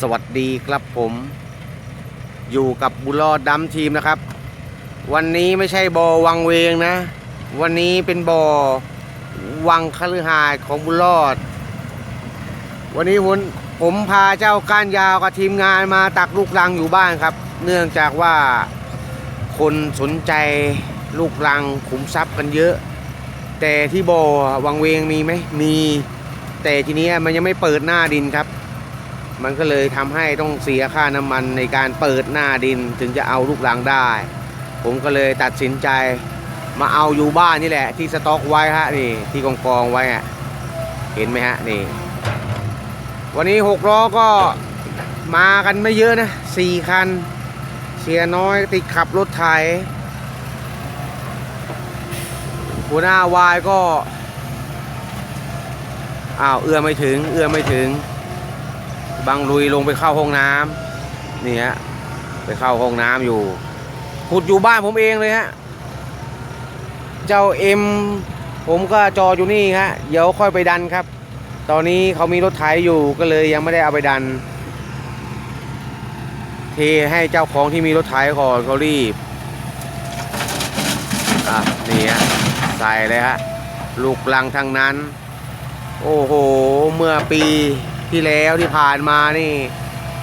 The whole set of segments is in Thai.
สวัสดีครับผมอยู่กับบุรอดดัมทีมนะครับ วันนี้ไม่ใช่บอวังเวงนะ วันนี้เป็นบอวังคฤหาสน์ของบุรอด วันนี้ผมผมพาเจ้าก้านยาวกับทีมงานมาตักลูกรังอยู่บ้านครับ เนื่องจากว่าคนสนใจลูกรังขุมทรัพย์กันเยอะ แต่ที่บอวังเวงมีไหมมี แต่ทีนี้มันยังไม่เปิดหน้าดินครับ มันก็เลยทำให้ต้องเสียค่าน้ำมันในการเปิดหน้าดินถึงจะเอาลูกรังได้ ผมก็เลยตัดสินใจมาเอาอยู่บ้านนี่แหละ ที่สต็อกไว้ฮะนี่ที่กองกองไว้อะเห็นไหมฮะนี่วันนี้หกล้อก็มากันไม่เยอะนะสี่คัน เสียน้อยติดขับรถไถหัวหน้าวายก็อ้าวเอื้อไม่ถึง เอื้อไม่ถึง บางลุยลงไปเข้าห้องน้ำนี่ฮะไปเข้าห้องน้ำอยู่ขุดอยู่บ้านผมเองเลยฮะเจ้าเอ็มผมก็จออยู่นี่ฮะเดี๋ยวค่อยไปดันครับ ตอนนี้เขามีรถไถอยู่ก็เลยยังไม่ได้เอาไปดัน เทให้เจ้าของที่มีรถไถก่อนเขารีบอะนี่ฮะใส่เลยฮะลูกลังทั้งนั้น โอ้โห เมื่อปี ที่แล้วที่ผ่านมานี่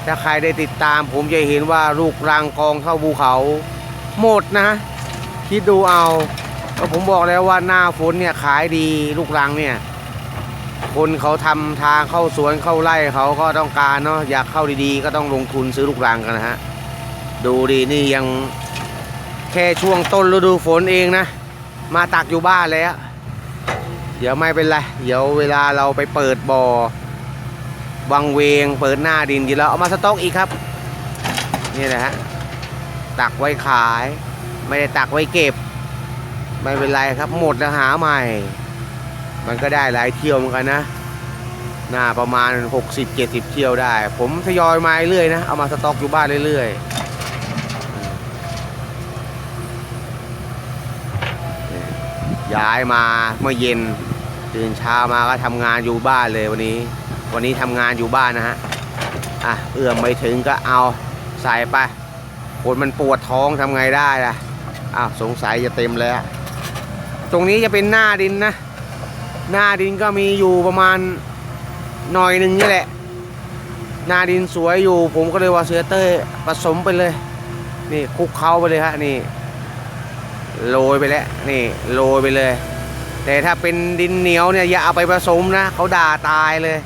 ถ้าใครได้ติดตามผมจะเห็นว่าลูกรังกองเข้าภูเขาหมดนะ คิดดูเอาก็ผมบอกแล้วว่าหน้าฝนเนี่ยขายดีลูกรังเนี่ย คนเขาทำทางเข้าสวนเข้าไร่เขาก็ต้องการเนาะอยากเข้าดีๆ ก็ต้องลงทุนซื้อลูกรังกันนะฮะดูดีนี่ยังแค่ช่วงต้นฤดูฝนเองนะ มาตักอยู่บ้านแล้ว เดี๋ยวไม่เป็นไร เดี๋ยวเวลาเราไปเปิดบ่อ วังเวงเปิดหน้าดินเดี๋ยวเอามาสต็อกอีกครับ นี่แหละฮะตักไว้ขาย ไม่ได้ตักไว้เก็บ ไม่เป็นไรครับหมดแล้วหาใหม่ มันก็ได้หลายเที่ยวเหมือนกันนะหน้าประมาณ 60-70 เที่ยวได้ ผมทยอยมาเรื่อยนะ เอามาสต็อกอยู่บ้านเรื่อยๆย้ายมาเมื่อเย็น ตื่นเช้ามาก็ทำงานอยู่บ้านเลยวันนี้ วันนี้ทำงานอยู่บ้านนะฮะอะเอื้อมไม่ถึงก็เอาใส่ไปคนมันปวดท้องทำไงได้ล่ะอ้าวสงสัยจะเต็มแล้ว ตรงนี้จะเป็นหน้าดินนะ หน้าดินก็มีอยู่ประมาณหน่อยหนึ่งนี่แหละ หน้าดินสวยอยู่ ผมก็เลยว่าเสือเต้ยผสมไปเลย นี่คุกเข้าไปเลยฮะนี่โรยไปแล้วนี่โรยไปเลย แต่ถ้าเป็นดินเหนียวเนี่ยอย่าเอาไปผสมนะเขาด่าตายเลย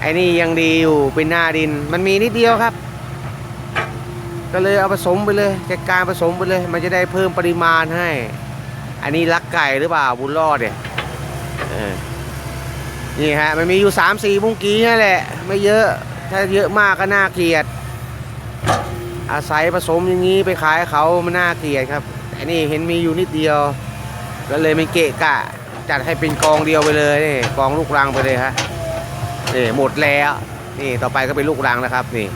ไอ้นี่ยังดีอยู่เป็นหน้าดิน มันมีนิดเดียวครับ ก็เลยเอาผสมไปเลยจัดการผสมไปเลย มันจะได้เพิ่มปริมาณให้ อันนี้ลักไก่หรือเปล่าบุญรอดเนี่ยนี่ฮะมันมีอยู่สามสี่มุ้งกี้นั่นแหละ ไม่เยอะ ถ้าเยอะมากก็น่าเกลียด อาศัยผสมอย่างนี้ไปขายเขามันน่าเกลียดครับอันนี้เห็นมีอยู่นิดเดียว ก็เลยไม่เกะกะ จัดให้เป็นกองเดียวไปเลยนี่กองลูกรังไปเลยฮะ นี่หมดแล้วนี่ต่อไปก็เป็นลูกรังนะครับ นี่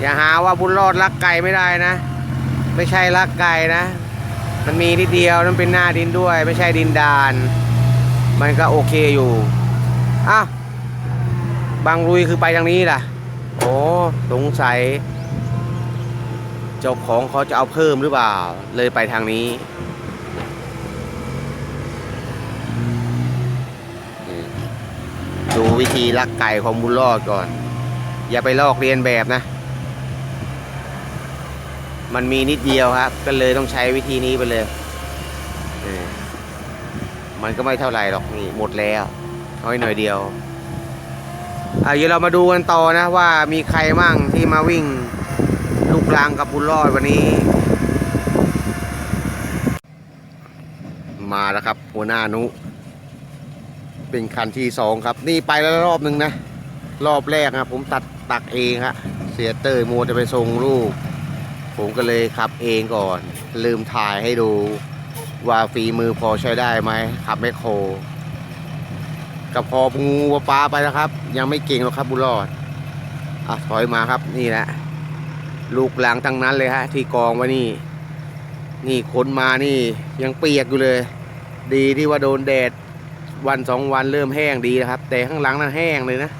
อย่าหาว่าบุญรอดรักไก่ไม่ได้นะ ไม่ใช่รักไก่นะ มันมีนิดเดียวนั่นเป็นหน้าดินด้วย ไม่ใช่ดินดาน มันก็โอเคอยู่อ้าวบางลุยคือไปทางนี้ล่ะ โอ้สงสัยเจ้าของเขาจะเอาเพิ่มหรือเปล่า เลยไปทางนี้ วิธีลักไก่ของบุญรอดก่อน อย่าไปลอกเรียนแบบนะ มันมีนิดเดียวครับ ก็เลยต้องใช้วิธีนี้ไปเลย มันก็ไม่เท่าไหร่หรอกนี่หมดแล้วน้อยหน่อยเดียวอะเดี๋ยวเรามาดูกันต่อนะว่ามีใครมั่งที่มาวิ่งลูกรางกับบุญรอดวันนี้ มาแล้วครับหัวหน้านุ เป็นคันที่สองครับ นี่ไปแล้วรอบหนึ่งนะ รอบแรกนะผมตัดตักเองฮะเสียเตอร์โมจะไปส่งลูก ผมก็เลยขับเองก่อน ลืมถ่ายให้ดูว่าฝีมือพอใช้ได้ไหมขับแมคโครกับพองูปลาไปนะครับ ยังไม่เก่งหรอกครับบุรอดอะถอยมาครับนี่แหละลูกหลังทั้งนั้นเลยฮะ ที่กองไว้นี่ นี่ขนมานี่ยังเปียกอยู่เลย ดีที่ว่าโดนแดด วันสองวันเริ่มแห้งดีนะครับ แต่ข้างหลังนั้นแห้งเลยนะ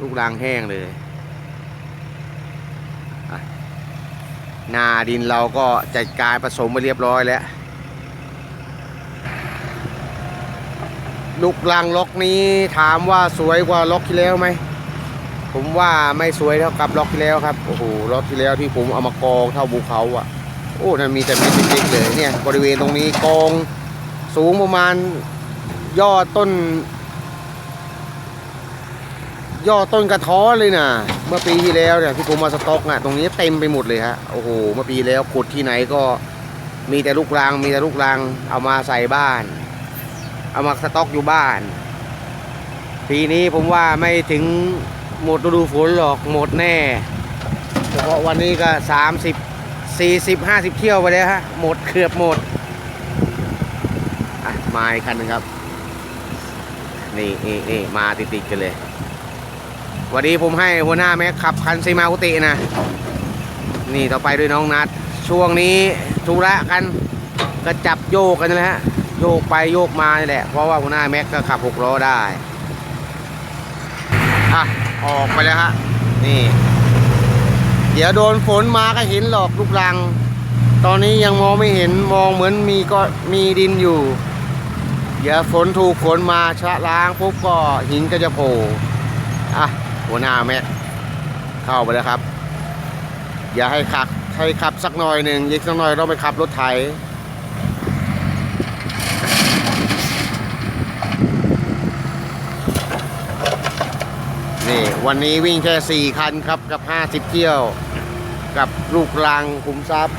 ลูกรังแห้งเลยนาดินเราก็จัดการผสมไปเรียบร้อยแล้วลูกรังล็อกนี้ถามว่าสวยกว่าล็อกที่แล้วไหมผมว่าไม่สวยเท่ากับล็อกที่แล้วครับโอ้โหล็อกที่แล้วที่ผมเอามากองเท่าภูเขาอะโอ้นั่นมีแต่เม็ดเล็กๆเลยเนี่ยบริเวณตรงนี้กองสูงประมาณ ยอดต้นยอดต้นกระท้อเลยนะเมื่อปีที่แล้วเนี่ยที่ผมมาสต็อกน่ะตรงนี้เต็มไปหมดเลยฮะโอ้โหเมื่อปีแล้วขุดที่ไหนก็มีแต่ลูกรัง มีแต่ลูกรัง เอามาใส่บ้าน เอามาสต็อกอยู่บ้าน ปีนี้ผมว่าไม่ถึงหมดฤดูฝนหรอกหมดแน่เฉพาะวันนี้ก็30 40 50เที่ยวไปแล้วฮะหมดเกือบหมดอะมาอีกคันหนึงครับ นี่นี่นี่มาติดๆกันเลยวันนี้ผมให้หัวหน้าแม็กขับคันซีมากุตินะ นี่ต่อไปด้วยน้องนัด ช่วงนี้ธุระกันก็จับโยกกันนั่นแหละฮะโยกไปโยกมานี่แหละ เพราะว่าหัวหน้าแม็กก็ขับหกล้อได้อะออกไปแล้วฮะนี่ เดี๋ยวโดนฝนมาก็เห็นหรอกลูกรัง ตอนนี้ยังมองไม่เห็นมองเหมือนมีก็มีดินอยู่ เดี๋ยวฝนถูกฝนมาชะล้างปุ๊บก็หินก็จะโผล่อะหัวหน้าแม็กเข้าไปแล้วครับ อย่าให้ขับให้ขับสักหน่อยหนึ่งอีกสักหน่อยต้องไปขับรถไถนี่วันนี้วิ่งแค่ 4 คันครับกับ 50 เที่ยว กับลูกรังขุมทรัพย์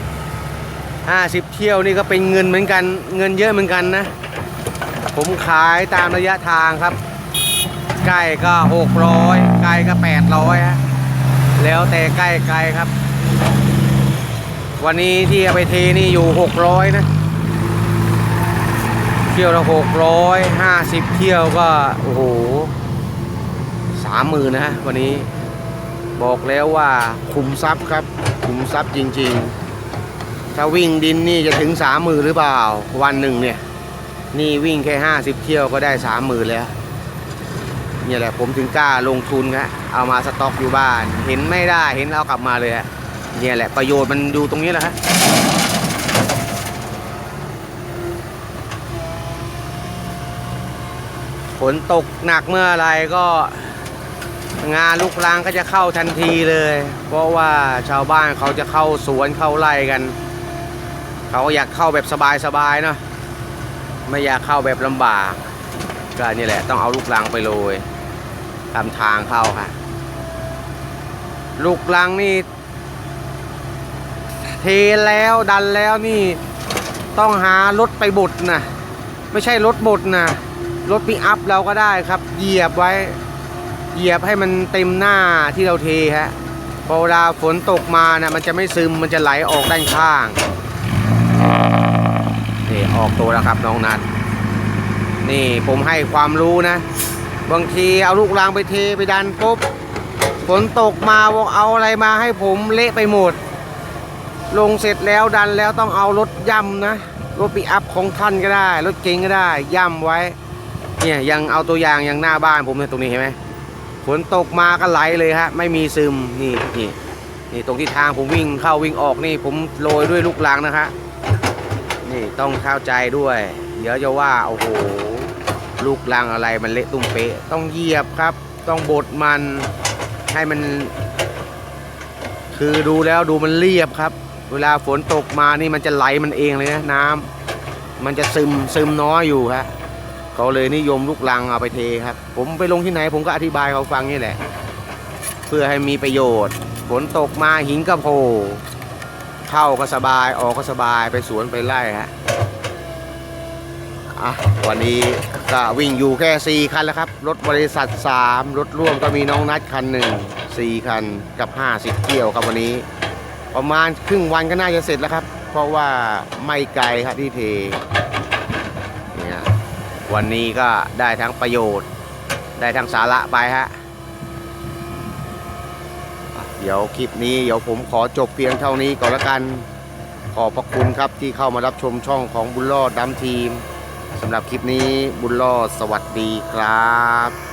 50 เที่ยวนี่ก็เป็นเงินเหมือนกันเงินเยอะเหมือนกันนะ ผมขายตามระยะทางครับ ใกล้ก็600ไกลก็800ฮะแล้วแต่ใกล้ไกลครับ วันนี้ที่เอาไปเทนี่อยู่600นะเที่ยวละ600 50เที่ยวก็โอ้โหสามหมื่นนะฮะวันนี้บอกแล้วว่าคุมทรัพย์ครับ คุมทรัพย์จริง ๆ ถ้าวิ่งดินนี่จะถึงสามหมื่นหรือเปล่า วันหนึ่งเนี่ย นี่วิ่งแค่ห้าสิบเที่ยวก็ได้สามหมื่นแล้วเนี่ยแหละผมถึงกล้าลงทุนครับเอามาสต็อกอยู่บ้าน เห็นไม่ได้เห็นเอากลับมาเลยฮะเนี่ยแหละประโยชน์มันอยู่ตรงนี้แหละฮะฝนตกหนักเมื่อไหรก็ งานลูกรังก็จะเข้าทันทีเลย เพราะว่าชาวบ้านเขาจะเข้าสวนเข้าไร่กัน เขาอยากเข้าแบบสบายๆเนาะ ไม่อยากเข้าแบบลำบาก ก็นี่แหละต้องเอาลูกรังไปโรยตามทางเข้าค่ะ ลูกรังนี่ เทแล้วดันแล้วนี่ ต้องหารถไปบดนะไม่ใช่รถบดนะรถปิกอัพเราก็ได้ครับ เหยียบไว้ เหยียบให้มันเต็มหน้าที่เราเทฮะพอเวลาฝนตกมานะมันจะไม่ซึมมันจะไหลออกด้านข้าง นี่ออกตัวแล้วครับน้องนัทนี่ผมให้ความรู้นะ บางทีเอาลูกรางไปเทไปดันปุ๊บฝนตกมาบอกเอาอะไรมาให้ผมเละไปหมด ลงเสร็จแล้วดันแล้วต้องเอารถย่ำนะรถปิกอัพของท่านก็ได้ รถเก๋งก็ได้ ย่ำไว้ เนี่ยยังเอาตัวอย่างอย่างหน้าบ้านผมเนี่ยตรงนี้เห็นไหมฝนตกมาก็ไหลเลยฮะ ไม่มีซึมนี่นี่นี่ตรงที่ทางผมวิ่งเข้าวิ่งออกนี่ผมโรยด้วยลูกลังนะคะ นี่ต้องเข้าใจด้วย เดี๋ยวจะว่าโอ้โห ลูกลังอะไรมันเละตุ้มเป๊ะ ต้องเหยียบครับ ต้องบดมันให้มัน คือดูแล้วดูมันเรียบครับ เวลาฝนตกมานี่มันจะไหลมันเองเลยนะน้ำมันจะซึมซึมน้อยอยู่ฮะเขาเลยนิยมลูกลังเอาไปเทครับ ผมไปลงที่ไหนผมก็อธิบายเขาฟังนี่แหละ เพื่อให้มีประโยชน์ ฝนตกมาหินก็โผล่ เข้าก็สบายออกก็สบายไปสวนไปไร่ฮะอะวันนี้ก็วิ่งอยู่แค่4คันแล้วครับ รถบริษัท 3 รถร่วมก็มีน้องนัดคันหนึ่ง4คันกับ 50เที่ยวครับวันนี้ ประมาณครึ่งวันก็น่าจะเสร็จแล้วครับ เพราะว่าไม่ไกลครับที่เทเนี่ยวันนี้ก็ได้ทั้งประโยชน์ ได้ทั้งสาระไปฮะ เดี๋ยวคลิปนี้เดี๋ยวผมขอจบเพียงเท่านี้ก่อนละกัน ขอบพระคุณครับที่เข้ามารับชมช่องของบุญรอดดัมทีมสำหรับคลิปนี้บุญรอดสวัสดีครับ